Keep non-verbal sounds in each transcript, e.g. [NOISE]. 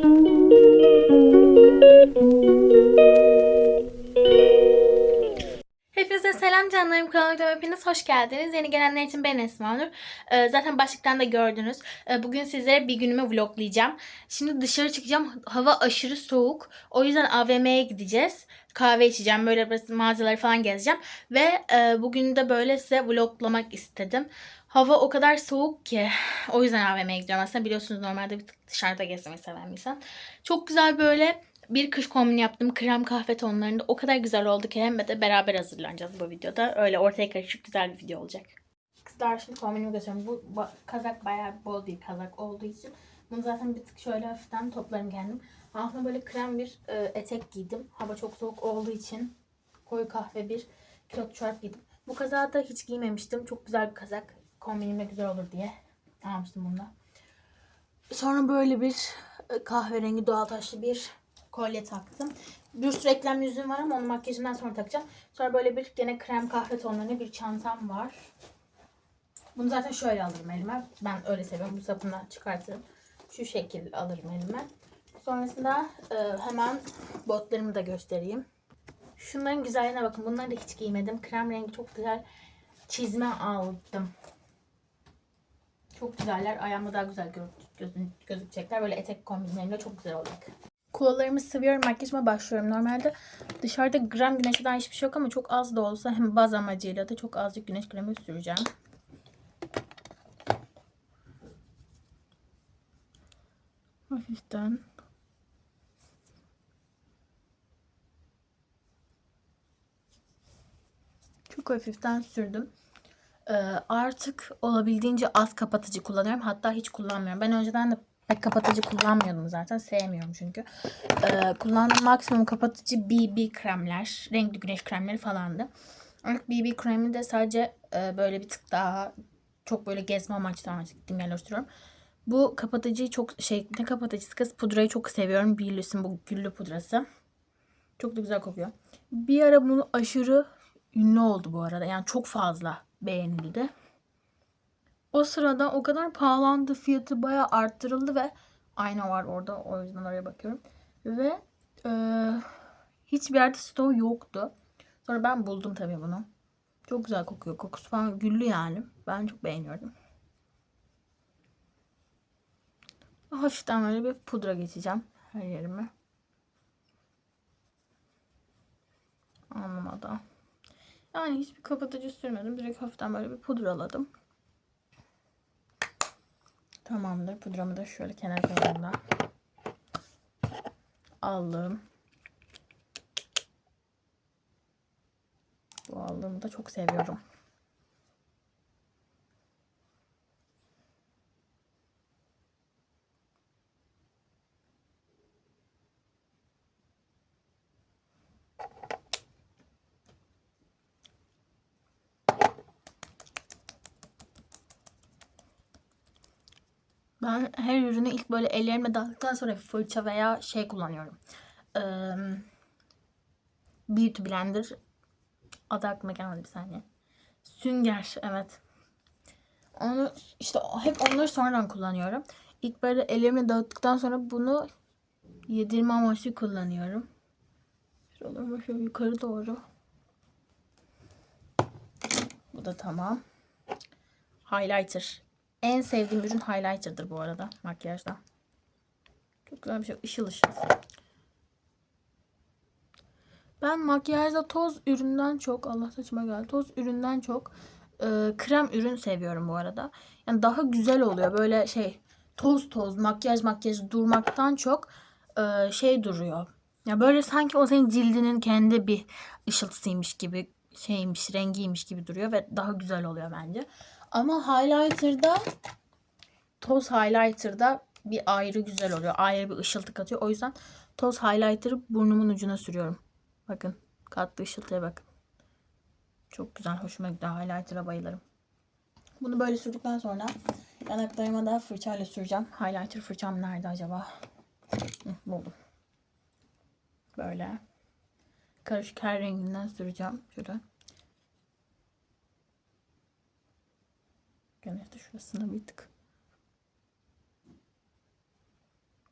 Thank you. Canlarım kanalıma hepiniz hoş geldiniz. Yeni gelenler için ben Esma Nur. Ee, zaten başlıktan da gördünüz. Ee, bugün sizlere bir günümü vloglayacağım. Şimdi dışarı çıkacağım. Hava aşırı soğuk. O yüzden AVM'ye gideceğiz. Kahve içeceğim. Böyle biraz mağazaları falan gezeceğim. Ve e, bugün de böyle size vloglamak istedim. Hava o kadar soğuk ki. [SIGHS] O yüzden AVM'ye gidiyorum. Aslında biliyorsunuz normalde bir tık dışarıda gezmeyi seven bir insan. Çok güzel böyle bir kış kombini yaptım. Krem kahve tonlarında. O kadar güzel oldu ki hem de beraber hazırlanacağız bu videoda. Öyle ortaya karışık güzel bir video olacak. Kızlar şimdi kombinimi gösteriyorum. Bu ba- kazak bayağı bol bir kazak olduğu için. Bunu zaten bir tık şöyle hafiften toplarım kendim. Altına böyle krem bir e, etek giydim. Hava çok soğuk olduğu için koyu kahve bir kilot çorap giydim. Bu kazağı da hiç giymemiştim. Çok güzel bir kazak. Kombinimle güzel olur diye almıştım bunu da. Sonra böyle bir e, kahverengi doğal taşlı bir kolye taktım. Bir sürü eklem yüzüğüm var ama onu makyajımdan sonra takacağım. Sonra böyle bir gene krem kahve tonlarında bir çantam var. Bunu zaten şöyle alırım elime. Ben öyle seviyorum. Bu sapını çıkartırım. Şu şekil alırım elime. Sonrasında e, hemen botlarımı da göstereyim. Şunların güzelliğine bakın. Bunları da hiç giymedim. Krem rengi çok güzel çizme aldım. Çok güzeller. Ayağıma daha güzel gözükecekler. Böyle etek kombinlerimle çok güzel olacak. Kollarımı sıvıyorum. Makyajıma başlıyorum. Normalde dışarıda gram güneşe dair hiçbir şey yok ama çok az da olsa hem baz amacıyla da çok azıcık güneş kremi süreceğim. Hafiften. Çok hafiften sürdüm. Ee, artık olabildiğince az kapatıcı kullanıyorum. Hatta hiç kullanmıyorum. Ben önceden de pek kapatıcı kullanmıyordum zaten. Sevmiyorum çünkü. Ee, kullandığım maksimum kapatıcı BB kremler. Renkli güneş kremleri falandı. Artık BB kremi de sadece e, böyle bir tık daha çok böyle gezme amaçlı amaçlı gittiğim yerlere sürüyorum. Bu kapatıcıyı çok şey ne kapatıcısı kız pudrayı çok seviyorum. Billüs'ün bu güllü pudrası. Çok da güzel kokuyor. Bir ara bunu aşırı ünlü oldu bu arada. Yani çok fazla beğenildi. O sırada o kadar pahalandı. Fiyatı bayağı arttırıldı ve ayna var orada. O yüzden oraya bakıyorum. Ve e, hiçbir yerde stoğu yoktu. Sonra ben buldum tabii bunu. Çok güzel kokuyor. Kokusu falan güllü yani. Ben çok beğeniyorum. Hafiften böyle bir pudra geçeceğim her yerime. Alnıma da. Yani hiçbir kapatıcı sürmedim. Direkt hafiften böyle bir pudraladım. Tamamdır. Pudramı da şöyle kenar koyalım Aldım. Bu aldığımı da çok seviyorum. Ben her ürünü ilk böyle ellerime dağıttıktan sonra fırça veya şey kullanıyorum. Ee, Beauty Blender. Adı aklıma gelmedi bir saniye. Sünger evet. Onu işte hep onları sonradan kullanıyorum. İlk böyle ellerime dağıttıktan sonra bunu yedirme amaçlı kullanıyorum. Şuralarıma şöyle yukarı doğru. Bu da tamam. Highlighter. En sevdiğim ürün highlighter'dır bu arada makyajda. Çok güzel bir şey. Işıl ışıl. Ben makyajda toz üründen çok Allah saçıma geldi. Toz üründen çok e, krem ürün seviyorum bu arada. Yani daha güzel oluyor. Böyle şey toz toz makyaj makyaj durmaktan çok e, şey duruyor. Ya böyle sanki o senin cildinin kendi bir ışıltısıymış gibi şeymiş, rengiymiş gibi duruyor ve daha güzel oluyor bence. Ama highlighter'da toz highlighter'da bir ayrı güzel oluyor. Ayrı bir ışıltı katıyor. O yüzden toz highlighter'ı burnumun ucuna sürüyorum. Bakın katlı ışıltıya bakın. Çok güzel. Hoşuma gidiyor. Highlighter'a bayılırım. Bunu böyle sürdükten sonra yanaklarıma da fırçayla süreceğim. Highlighter fırçam nerede acaba? Hı, buldum. Böyle. Karışık her renginden süreceğim. Şöyle. Gene de şurasına bir tık.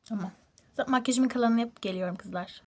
Tamam. Makyajımın kalanını yapıp geliyorum kızlar.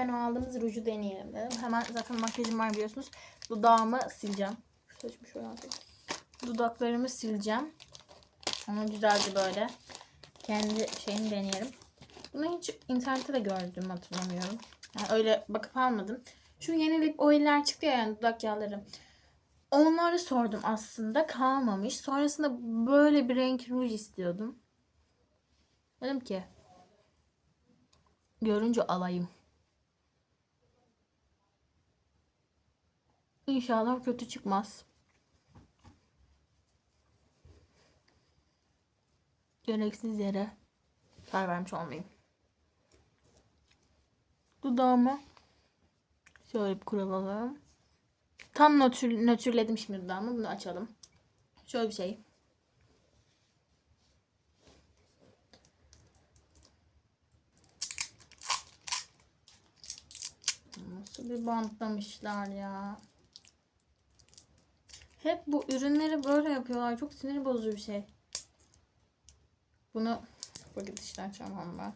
Hemen o aldığımız ruju deneyelim dedim. Hemen zaten makyajım var biliyorsunuz. Dudağımı sileceğim. Saçımı şöyle atayım. Dudaklarımı sileceğim. Onu güzelce böyle kendi şeyini deneyelim. Bunu hiç internette de gördüm hatırlamıyorum. Yani öyle bakıp almadım. Şu yeni lip oiller çıktı ya yani dudak yağları. Onları sordum aslında. Kalmamış. Sonrasında böyle bir renk ruj istiyordum. Dedim ki görünce alayım. İnşallah kötü çıkmaz. Gereksiz yere karar vermiş olmayayım. Dudağımı şöyle bir kurulalım. Tam nötr, nötrledim şimdi dudağımı. Bunu açalım. Şöyle bir şey. Nasıl bir bantlamışlar ya. Hep bu ürünleri böyle yapıyorlar. Çok sinir bozucu bir şey. Bunu paket işten açamam ben.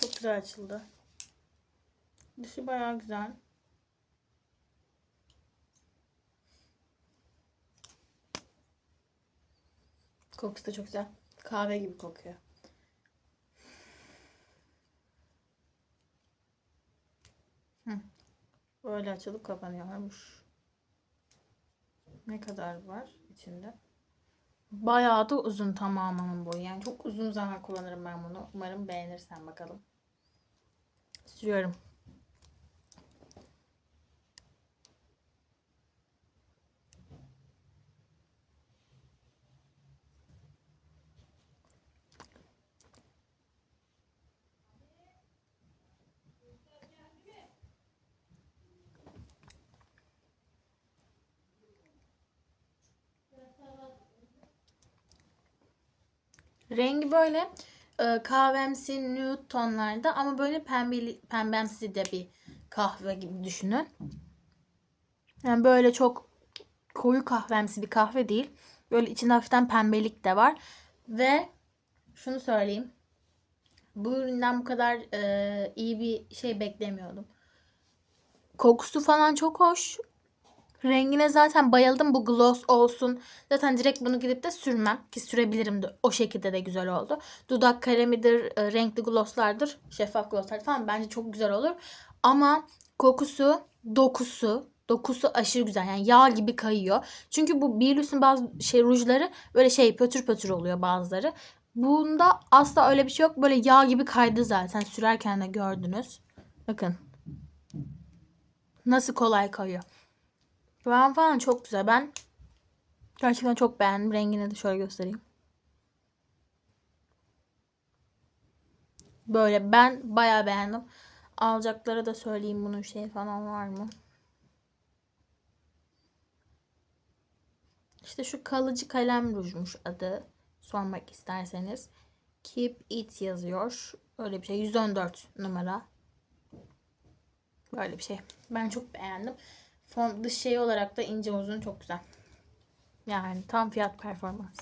Çok güzel açıldı. Dışı bayağı güzel. Kokusu da çok güzel. Kahve gibi kokuyor. Hı. Böyle açılıp kapanıyormuş. Ne kadar var içinde? Bayağı da uzun tamamının boyu. Yani çok uzun zaman kullanırım ben bunu. Umarım beğenirsen bakalım. Sürüyorum. Rengi böyle e, kahvemsi nude tonlarda ama böyle pembeli, pembemsi de bir kahve gibi düşünün. Yani böyle çok koyu kahvemsi bir kahve değil. Böyle içinde hafiften pembelik de var. Ve şunu söyleyeyim. Bu üründen bu kadar e, iyi bir şey beklemiyordum. Kokusu falan çok hoş. Rengine zaten bayıldım. Bu gloss olsun. Zaten direkt bunu gidip de sürmem. Ki sürebilirim de. O şekilde de güzel oldu. Dudak kalemidir, e, renkli glosslardır, şeffaf glosslar falan bence çok güzel olur. Ama kokusu, dokusu, dokusu aşırı güzel. Yani yağ gibi kayıyor. Çünkü bu Billys'in bazı şey rujları böyle şey pötür pötür oluyor bazıları. Bunda asla öyle bir şey yok. Böyle yağ gibi kaydı zaten. Sürerken de gördünüz. Bakın. Nasıl kolay kayıyor. Kıvam falan çok güzel. Ben gerçekten çok beğendim. Rengini de şöyle göstereyim. Böyle ben bayağı beğendim. Alacaklara da söyleyeyim bunun şey falan var mı? İşte şu kalıcı kalem rujmuş adı. Sormak isterseniz. Keep It yazıyor. Öyle bir şey. 114 numara. Böyle bir şey. Ben çok beğendim. Fon dış şey olarak da ince uzun çok güzel. Yani tam fiyat performans.